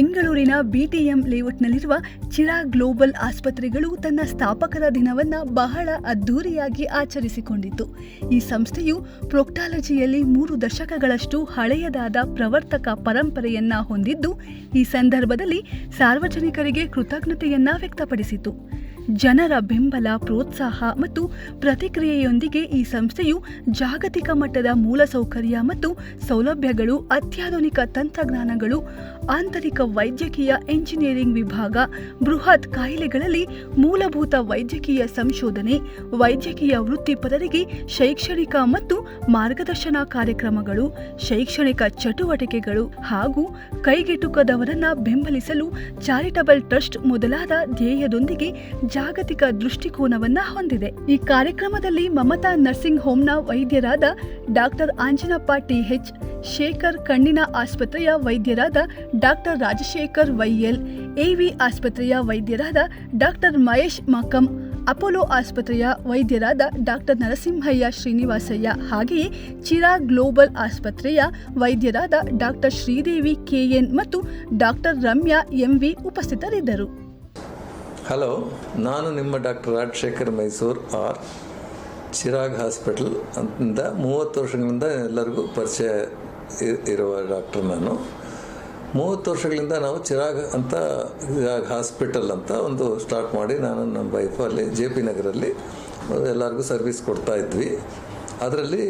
ಬೆಂಗಳೂರಿನ BTM ಲೇಔಟ್ನಲ್ಲಿರುವ ಚಿರಾ global ಆಸ್ಪತ್ರೆಗಳು ತನ್ನ ಸ್ಥಾಪಕರ ದಿನವನ್ನು ಬಹಳ ಅದ್ಧೂರಿಯಾಗಿ ಆಚರಿಸಿಕೊಂಡಿತು ಈ ಸಂಸ್ಥೆಯು ಪ್ರೊಕ್ಟಾಲಜಿಯಲ್ಲಿ ಮೂರು ದಶಕಗಳಷ್ಟು ಹಳೆಯದಾದ ಪ್ರವರ್ತಕ ಪರಂಪರೆಯನ್ನ ಹೊಂದಿದ್ದು, ಈ ಸಂದರ್ಭದಲ್ಲಿ ಸಾರ್ವಜನಿಕರಿಗೆ ಕೃತಜ್ಞತೆಯನ್ನ ವ್ಯಕ್ತಪಡಿಸಿತು. ಜನರ ಬೆಂಬಲ, ಪ್ರೋತ್ಸಾಹ ಮತ್ತು ಪ್ರತಿಕ್ರಿಯೆಯೊಂದಿಗೆ ಈ ಸಂಸ್ಥೆಯು ಜಾಗತಿಕ ಮಟ್ಟದ ಮೂಲಸೌಕರ್ಯ ಮತ್ತು ಸೌಲಭ್ಯಗಳು, ಅತ್ಯಾಧುನಿಕ ತಂತ್ರಜ್ಞಾನಗಳು, ಆಂತರಿಕ ವೈದ್ಯಕೀಯ ಎಂಜಿನಿಯರಿಂಗ್ ವಿಭಾಗ, ಬೃಹತ್ ಕಾಯಿಲೆಗಳಲ್ಲಿ ಮೂಲಭೂತ ವೈದ್ಯಕೀಯ ಸಂಶೋಧನೆ, ವೈದ್ಯಕೀಯ ವೃತ್ತಿಪರರಿಗೆ ಶೈಕ್ಷಣಿಕ ಮತ್ತು ಮಾರ್ಗದರ್ಶನ ಕಾರ್ಯಕ್ರಮಗಳು, ಶೈಕ್ಷಣಿಕ ಚಟುವಟಿಕೆಗಳು ಹಾಗೂ ಕೈಗೆಟುಕದವರನ್ನ ಬೆಂಬಲಿಸಲು ಚಾರಿಟಬಲ್ ಟ್ರಸ್ಟ್ ಮೊದಲಾದ ಧ್ಯೇಯದೊಂದಿಗೆ ಜಾಗತಿಕ ದೃಷ್ಟಿಕೋನವನ್ನ ಹೊಂದಿದೆ. ಈ ಕಾರ್ಯಕ್ರಮದಲ್ಲಿ ಮಮತಾ ನರ್ಸಿಂಗ್ ಹೋಮ್ನ ವೈದ್ಯರಾದ doctor Anjanappa T H Shekhar ಕಣ್ಣಿನ ಆಸ್ಪತ್ರೆಯ ವೈದ್ಯರಾದ doctor Rajashekhar Y L A V ಆಸ್ಪತ್ರೆಯ ವೈದ್ಯರಾದ ಡಾಕ್ಟರ್ ಮಹೇಶ್ ಮಕಂ. ಅಪೋಲೋ ಆಸ್ಪತ್ರೆಯ ವೈದ್ಯರಾದ ಡಾಕ್ಟರ್ ನರಸಿಂಹಯ್ಯ ಶ್ರೀನಿವಾಸಯ್ಯ ಹಾಗೆಯೇ ಚಿರಾ ಗ್ಲೋಬಲ್ ಆಸ್ಪತ್ರೆಯ ವೈದ್ಯರಾದ ಡಾಕ್ಟರ್ ಶ್ರೀದೇವಿ ಕೆಎನ್ ಮತ್ತು ಡಾಕ್ಟರ್ ರಮ್ಯಾ ಎಂವಿ ಉಪಸ್ಥಿತರಿದ್ದರು. ಹಲೋ ನಾನು ನಿಮ್ಮ doctor Rajashekar Mysore, R, Chirag hospital ಅಂತ ಮೂವತ್ತು ವರ್ಷಗಳಿಂದ ಎಲ್ಲರಿಗೂ ಪರಿಚಯ ಇರುವ ಡಾಕ್ಟರ್ ನಾನು. ಮೂವತ್ತು ವರ್ಷಗಳಿಂದ ನಾವು ಚಿರಾಗ್ ಅಂತ ಹಾಸ್ಪಿಟಲ್ ಅಂತ ಒಂದು ಸ್ಟಾರ್ಟ್ ಮಾಡಿ ನಾನು ನಮ್ಮ ವೈಫು ಅಲ್ಲಿ ಜೆ ಪಿ ನಗರಲ್ಲಿ ಎಲ್ಲರಿಗೂ ಸರ್ವಿಸ್ ಕೊಡ್ತಾ ಇದ್ವಿ. ಅದರಲ್ಲಿ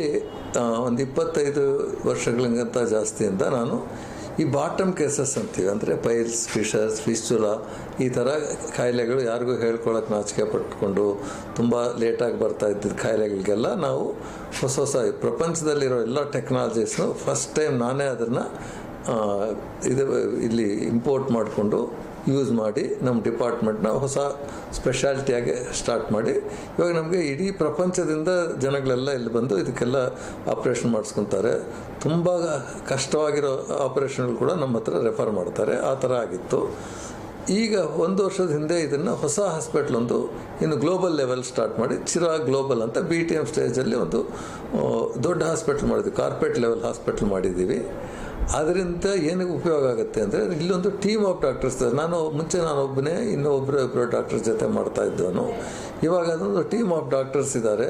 ಒಂದು ಇಪ್ಪತ್ತೈದು ವರ್ಷಗಳಿಗಿಂತ ಜಾಸ್ತಿಯಿಂದ ನಾನು ಈ ಬಾಟಮ್ ಕೇಸಸ್ ಅಂತೀವಿ. ಅಂದರೆ ಪೈಲ್ಸ್ ಫಿಶರ್ಸ್ ಫಿಸ್ಚುಲಾ ಈ ಥರ ಕಾಯಿಲೆಗಳು ಯಾರಿಗೂ ಹೇಳ್ಕೊಳಕ್ಕೆ ನಾಚಿಕೆ ಪಟ್ಕೊಂಡು ತುಂಬ ಲೇಟಾಗಿ ಬರ್ತಾ ಇದ್ದಿದ್ದ ಕಾಯಿಲೆಗಳಿಗೆಲ್ಲ ನಾವು ಹೊಸ ಹೊಸ ಪ್ರಪಂಚದಲ್ಲಿರೋ ಎಲ್ಲ ಟೆಕ್ನಾಲಜೀಸ್ನು ಫಸ್ಟ್ ಟೈಮ್ ನಾನೇ ಅದನ್ನು ಇದು, ಇಲ್ಲಿ ಇಂಪೋರ್ಟ್ ಮಾಡಿಕೊಂಡು ಯೂಸ್ ಮಾಡಿ ನಮ್ಮ ಡಿಪಾರ್ಟ್ಮೆಂಟ್ನ ಹೊಸ ಸ್ಪೆಷಾಲಿಟಿಯಾಗಿ ಸ್ಟಾರ್ಟ್ ಮಾಡಿ. ಇವಾಗ ನಮಗೆ ಇಡೀ ಪ್ರಪಂಚದಿಂದ ಜನಗಳೆಲ್ಲ ಇಲ್ಲಿ ಬಂದು ಇದಕ್ಕೆಲ್ಲ ಆಪ್ರೇಷನ್ ಮಾಡಿಸ್ಕೊತಾರೆ. ತುಂಬ ಕಷ್ಟವಾಗಿರೋ ಆಪ್ರೇಷನ್ಗಳು ಕೂಡ ನಮ್ಮ ಹತ್ರ ರೆಫರ್ ಮಾಡ್ತಾರೆ. ಆ ಥರ ಆಗಿತ್ತು. ಈಗ ಒಂದು ವರ್ಷದ ಹಿಂದೆ ಇದನ್ನು ಹೊಸ ಹಾಸ್ಪಿಟ್ಲ್ ಒಂದು ಇನ್ನು ಗ್ಲೋಬಲ್ ಲೆವೆಲ್ ಸ್ಟಾರ್ಟ್ ಮಾಡಿ ಚಿರಾ ಗ್ಲೋಬಲ್ ಅಂತ ಬಿ ಟಿ ಎಂ ಸ್ಟೇಜಲ್ಲಿ ಒಂದು ದೊಡ್ಡ ಹಾಸ್ಪಿಟ್ಲ್ ಮಾಡಿದ್ವಿ. ಕಾರ್ಪೊರೇಟ್ ಲೆವೆಲ್ ಹಾಸ್ಪಿಟ್ಲ್ ಮಾಡಿದ್ದೀವಿ. ಅದರಿಂದ ಏನಕ್ಕೆ ಉಪಯೋಗ ಆಗುತ್ತೆ ಅಂದರೆ ಇಲ್ಲೊಂದು ಟೀಮ್ ಆಫ್ ಡಾಕ್ಟರ್ಸ್ ನಾನು ಮುಂಚೆ ನಾನು ಒಬ್ಬನೇ, ಇನ್ನೂ ಒಬ್ಬರು ಇಬ್ಬರು ಡಾಕ್ಟರ್ಸ್ ಜೊತೆ ಮಾಡ್ತಾ ಇದ್ದವನು. ಇವಾಗ ಅದೊಂದು ಟೀಮ್ ಆಫ್ ಡಾಕ್ಟರ್ಸ್ ಇದ್ದಾರೆ.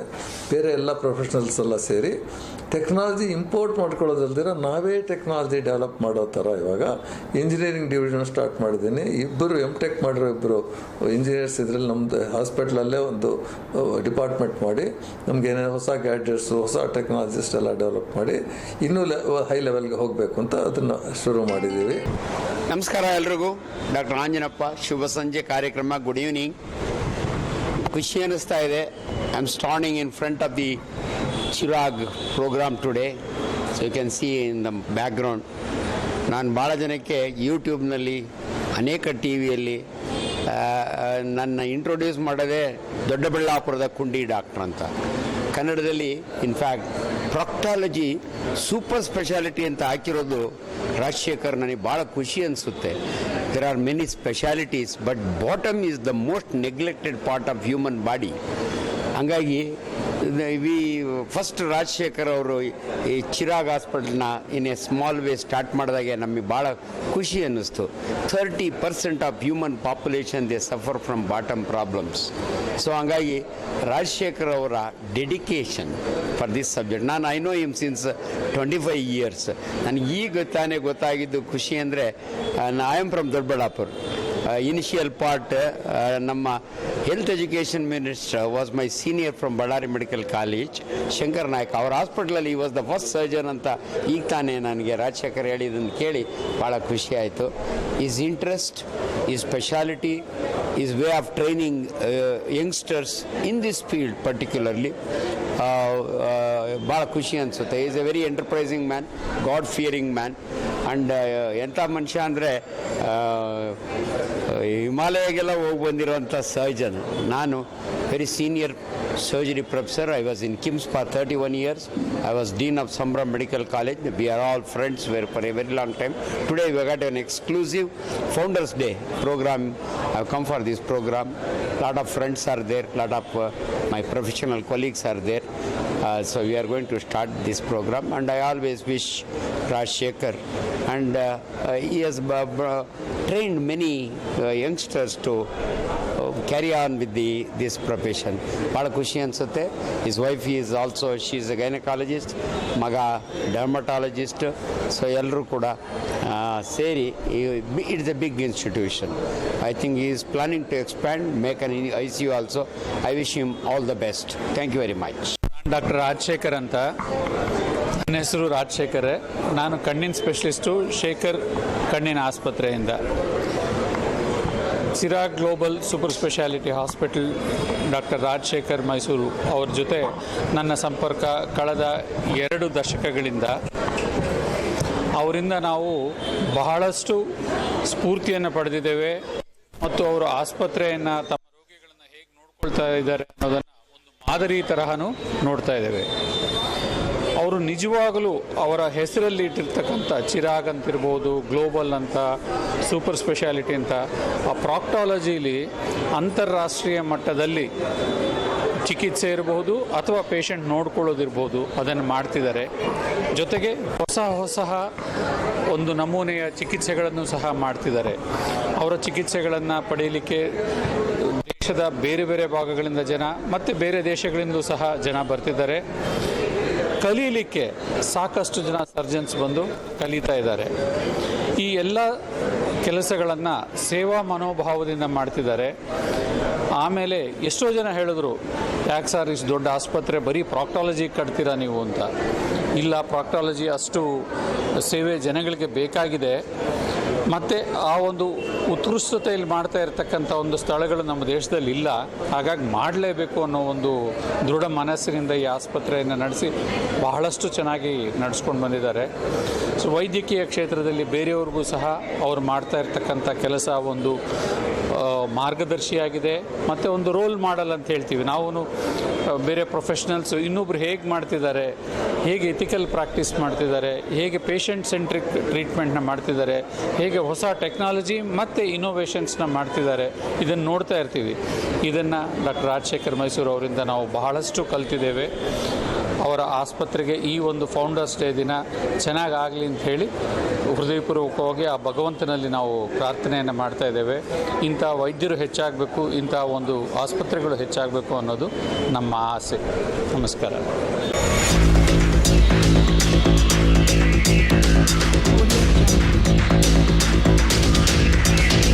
ಬೇರೆ ಎಲ್ಲ ಪ್ರೊಫೆಷನಲ್ಸ್ ಎಲ್ಲ ಸೇರಿ. ಟೆಕ್ನಾಲಜಿ ಇಂಪೋರ್ಟ್ ಮಾಡ್ಕೊಳ್ಳೋದಲ್ದಿರ ನಾವೇ ಟೆಕ್ನಾಲಜಿ ಡೆವಲಪ್ ಮಾಡೋ ಥರ ಇವಾಗ ಇಂಜಿನಿಯರಿಂಗ್ ಡಿವಿಷನ್ ಸ್ಟಾರ್ಟ್ ಮಾಡಿದ್ದೀನಿ. ಇಬ್ಬರು ಎಂ ಟೆಕ್ ಮಾಡಿರೋ ಇಬ್ಬರು ಇಂಜಿನಿಯರ್ಸ್ ಇದರಲ್ಲಿ ನಮ್ಮದು ಹಾಸ್ಪಿಟ್ಲಲ್ಲೇ ಒಂದು ಡಿಪಾರ್ಟ್ಮೆಂಟ್ ಮಾಡಿ, ನಮ್ಗೆ ಏನೇನು ಹೊಸ ಗ್ಯಾಡ್ಜೆಟ್ಸು ಹೊಸ ಟೆಕ್ನಾಲಜಿಸ್ಟ್ ಎಲ್ಲ ಡೆವಲಪ್ ಮಾಡಿ, ಇನ್ನೂ ಲೆ ಹೈ ಲೆವೆಲ್ಗೆ ಹೋಗಬೇಕು ಅಂತ ಅದನ್ನು ಶುರು ಮಾಡಿದ್ದೀವಿ. ನಮಸ್ಕಾರ ಎಲ್ರಿಗೂ. ಡಾಕ್ಟರ್ ಆಂಜನಪ್ಪ, ಶುಭ ಸಂಜೆ ಕಾರ್ಯಕ್ರಮ, ಗುಡ್ ಈವ್ನಿಂಗ್. ಖುಷಿ ಅನ್ನಿಸ್ತಾ ಇದೆ. I am standing in front of the Chirag program today so you can see in the background ನಾನು ಭಾಳ ಜನಕ್ಕೆ ಯೂಟ್ಯೂಬ್ನಲ್ಲಿ ಅನೇಕ ಟಿ ವಿಯಲ್ಲಿ ನನ್ನ ಇಂಟ್ರೊಡ್ಯೂಸ್ ಮಾಡೋದೇ ದೊಡ್ಡಬಳ್ಳಾಪುರದ ಕುಂಡಿ ಡಾಕ್ಟ್ರ್ ಅಂತ. ಕನ್ನಡದಲ್ಲಿ ಇನ್ಫ್ಯಾಕ್ಟ್ ಪ್ರೊಕ್ಟಾಲಜಿ ಸೂಪರ್ ಸ್ಪೆಷಾಲಿಟಿ ಅಂತ ಹಾಕಿರೋದು ರಾಜಶೇಖರ್ ನನಗೆ ಭಾಳ ಖುಷಿ ಅನಿಸುತ್ತೆ. There are many specialities but bottom is the most neglected part of human body ಹಂಗಾಗಿ ವಿ ಫಸ್ಟ್ ರಾಜಶೇಖರ್ ಅವರು ಈ Chirag ಹಾಸ್ಪಿಟಲ್ನ in a small way start ಮಾಡಿದಾಗೆ ನಮಗೆ ಭಾಳ ಖುಷಿ ಅನ್ನಿಸ್ತು. Thirty percent of human population they suffer from bottom problems. So ಹಂಗಾಗಿ ರಾಜಶೇಖರ್ ಅವರ dedication for this subject. ನಾನು I know him since twenty five years. ನನಗೆ ಈಗ ತಾನೇ ಗೊತ್ತಾಗಿದ್ದು ಖುಷಿ ಅಂದರೆ I am from Doddaballapur initial part ನಮ್ಮ health education minister was my senior from Ballari medical college Shankar Naik ಅವ್ರ ಹಾಸ್ಪಿಟ್ಲಲ್ಲಿ ವಾಸ್ ದ ಫಸ್ಟ್ ಸರ್ಜನ್ ಅಂತ ಈಗ ತಾನೇ ನನಗೆ ರಾಜಶೇಖರ್ ಹೇಳಿದ್ದನ್ನು ಕೇಳಿ ಭಾಳ ಖುಷಿ ಆಯಿತು. ಈಸ್ ಇಂಟ್ರೆಸ್ಟ್ ಈ speciality is way of training youngsters in this field particularly ಭಾಳ ಖುಷಿ ಅನಿಸುತ್ತೆ. Is a very enterprising man god fearing man and ಎಂಥ ಮನುಷ್ಯ ಅಂದರೆ ಹಿಮಾಲಯಗೆಲ್ಲ ಹೋಗಿ ಬಂದಿರುವಂಥ ಸರ್ಜನ್ ನಾನು very senior surgery professor I was in KIMS for thirty one years I was dean of Sambhram medical college we are all friends were for a very long time today we got an exclusive founders day program I come for this program lot of friends are there lot of my professional colleagues are there. Uh, so we are going to start this program, and I always wish Raj Shekhar, and uh, uh, he has b- b- trained many uh, youngsters to carry on with the this profession ಭಾಳ ಖುಷಿ ಅನಿಸುತ್ತೆ is wife is also she is a gynaecologist ಮಗ dermatologist so ಎಲ್ಲರೂ ಕೂಡ ಆ, ಸೇರಿ it's a big institution I think ಈ is planning to expand make an I C U also I wish him all the best thank you very much Doctor Rajashekar ಅಂತ. ನನ್ನ ಹೆಸರು ರಾಜಶೇಖರ್. ನಾನು ಕಣ್ಣಿನ ಸ್ಪೆಷಲಿಸ್ಟು ಶೇಖರ್ ಕಣ್ಣಿನ ಆಸ್ಪತ್ರೆಯಿಂದ. Chirag global super speciality hospital doctor Rajashekar Mysuru ಅವ್ರ ಜೊತೆ ನನ್ನ ಸಂಪರ್ಕ ಕಳೆದ ಎರಡು ದಶಕಗಳಿಂದ. ಅವರಿಂದ ನಾವು ಬಹಳಷ್ಟು ಸ್ಫೂರ್ತಿಯನ್ನು ಪಡೆದಿದ್ದೇವೆ ಮತ್ತು ಅವರು ಆಸ್ಪತ್ರೆಯನ್ನು ತಮ್ಮ ರೋಗಿಗಳನ್ನು ಹೇಗೆ ನೋಡ್ಕೊಳ್ತಾ ಇದ್ದಾರೆ ಅನ್ನೋದನ್ನು ಒಂದು ಈ ತರಹನೂ ನೋಡ್ತಾ ಇದ್ದೇವೆ. ಅವರು ನಿಜವಾಗಲೂ ಅವರ ಹೆಸರಲ್ಲಿ ಇಟ್ಟಿರ್ತಕ್ಕಂಥ ಚಿರಾಗ್ ಅಂತಿರ್ಬೋದು, ಗ್ಲೋಬಲ್ ಅಂತ, ಸೂಪರ್ ಸ್ಪೆಷಾಲಿಟಿ ಅಂತ, ಆ ಪ್ರಾಕ್ಟಾಲಜಿಲಿ ಅಂತಾರಾಷ್ಟ್ರೀಯ ಮಟ್ಟದಲ್ಲಿ ಚಿಕಿತ್ಸೆ ಇರಬಹುದು ಅಥವಾ ಪೇಷಂಟ್ ನೋಡ್ಕೊಳ್ಳೋದಿರ್ಬೋದು, ಅದನ್ನು ಮಾಡ್ತಿದ್ದಾರೆ. ಜೊತೆಗೆ ಹೊಸ ಹೊಸ ಒಂದು ನಮೂನೆಯ ಚಿಕಿತ್ಸೆಗಳನ್ನು ಸಹ ಮಾಡ್ತಿದ್ದಾರೆ. ಅವರ ಚಿಕಿತ್ಸೆಗಳನ್ನು ಪಡೆಯಲಿಕ್ಕೆ ದೇಶದ ಬೇರೆ ಬೇರೆ ಭಾಗಗಳಿಂದ ಜನ ಮತ್ತು ಬೇರೆ ದೇಶಗಳಿಂದ ಸಹ ಜನ ಬರ್ತಿದ್ದಾರೆ. ಕಲೀಲಿಕ್ಕೆ ಸಾಕಷ್ಟು ಜನ ಸರ್ಜನ್ಸ್ ಬಂದು ಕಲಿತಾ ಇದ್ದಾರೆ. ಈ ಎಲ್ಲ ಕೆಲಸಗಳನ್ನು ಸೇವಾ ಮನೋಭಾವದಿಂದ ಮಾಡ್ತಿದ್ದಾರೆ. ಆಮೇಲೆ ಎಷ್ಟೋ ಜನ ಹೇಳಿದ್ರು, ಯಾಕೆ ಸರ್ ಇಷ್ಟು ದೊಡ್ಡ ಆಸ್ಪತ್ರೆ, ಬರೀ ಪ್ರಾಕ್ಟಾಲಜಿ ಕಟ್ತೀರಾ ನೀವು? ಅಂತ. ಇಲ್ಲ, ಪ್ರಾಕ್ಟಾಲಜಿ ಅಷ್ಟು ಸೇವೆ ಜನಗಳಿಗೆ ಬೇಕಾಗಿದೆ. ಮತ್ತು ಆ ಒಂದು ಉತ್ಕೃಷ್ಟತೆಯಲ್ಲಿ ಮಾಡ್ತಾ ಇರತಕ್ಕಂಥ ಒಂದು ಸ್ಥಳಗಳು ನಮ್ಮ ದೇಶದಲ್ಲಿ ಇಲ್ಲ. ಹಾಗಾಗಿ ಮಾಡಲೇಬೇಕು ಅನ್ನೋ ಒಂದು ದೃಢ ಮನಸ್ಸಿನಿಂದ ಈ ಆಸ್ಪತ್ರೆಯನ್ನು ನಡೆಸಿ ಬಹಳಷ್ಟು ಚೆನ್ನಾಗಿ ನಡೆಸ್ಕೊಂಡು ಬಂದಿದ್ದಾರೆ. ಸೊ ವೈದ್ಯಕೀಯ ಕ್ಷೇತ್ರದಲ್ಲಿ ಬೇರೆಯವ್ರಿಗೂ ಸಹ ಅವ್ರು ಮಾಡ್ತಾ ಇರ್ತಕ್ಕಂಥ ಕೆಲಸ ಒಂದು ಮಾರ್ಗದರ್ಶಿಯಾಗಿದೆ. ಮತ್ತು ಒಂದು ರೋಲ್ ಮಾಡಲ್ ಅಂತ ಹೇಳ್ತೀವಿ. ನಾವು ಬೇರೆ ಪ್ರೊಫೆಷ್ನಲ್ಸು ಇನ್ನೊಬ್ರು ಹೇಗೆ ಮಾಡ್ತಿದ್ದಾರೆ, ಹೇಗೆ ಎಥಿಕಲ್ ಪ್ರಾಕ್ಟೀಸ್ ಮಾಡ್ತಿದ್ದಾರೆ, ಹೇಗೆ ಪೇಷಂಟ್ ಸೆಂಟ್ರಿಕ್ ಟ್ರೀಟ್ಮೆಂಟ್ನ ಮಾಡ್ತಿದ್ದಾರೆ, ಹೇಗೆ ಹೊಸ ಟೆಕ್ನಾಲಜಿ ಮತ್ತು ಇನೋವೇಷನ್ಸ್ನ ಮಾಡ್ತಿದ್ದಾರೆ, ಇದನ್ನು ನೋಡ್ತಾ ಇರ್ತೀವಿ. ಇದನ್ನು ಡಾಕ್ಟರ್ ರಾಜಶೇಖರ್ ಮೈಸೂರು ಅವರಿಂದ ನಾವು ಬಹಳಷ್ಟು ಕಲ್ತಿದ್ದೇವೆ. ಅವರ ಆಸ್ಪತ್ರೆಗೆ ಈ ಒಂದು ಫೌಂಡರ್ಸ್ ಡೇ ದಿನ ಚೆನ್ನಾಗಾಗಲಿ ಅಂತ ಹೇಳಿ ಹೃದಯಪೂರ್ವಕವಾಗಿ ಆ ಭಗವಂತನಲ್ಲಿ ನಾವು ಪ್ರಾರ್ಥನೆಯನ್ನು ಮಾಡ್ತಾ ಇದ್ದೇವೆ. ಇಂಥ ವೈದ್ಯರು ಹೆಚ್ಚಾಗಬೇಕು, ಇಂಥ ಒಂದು ಆಸ್ಪತ್ರೆಗಳು ಹೆಚ್ಚಾಗಬೇಕು ಅನ್ನೋದು ನಮ್ಮ ಆಸೆ. ನಮಸ್ಕಾರ.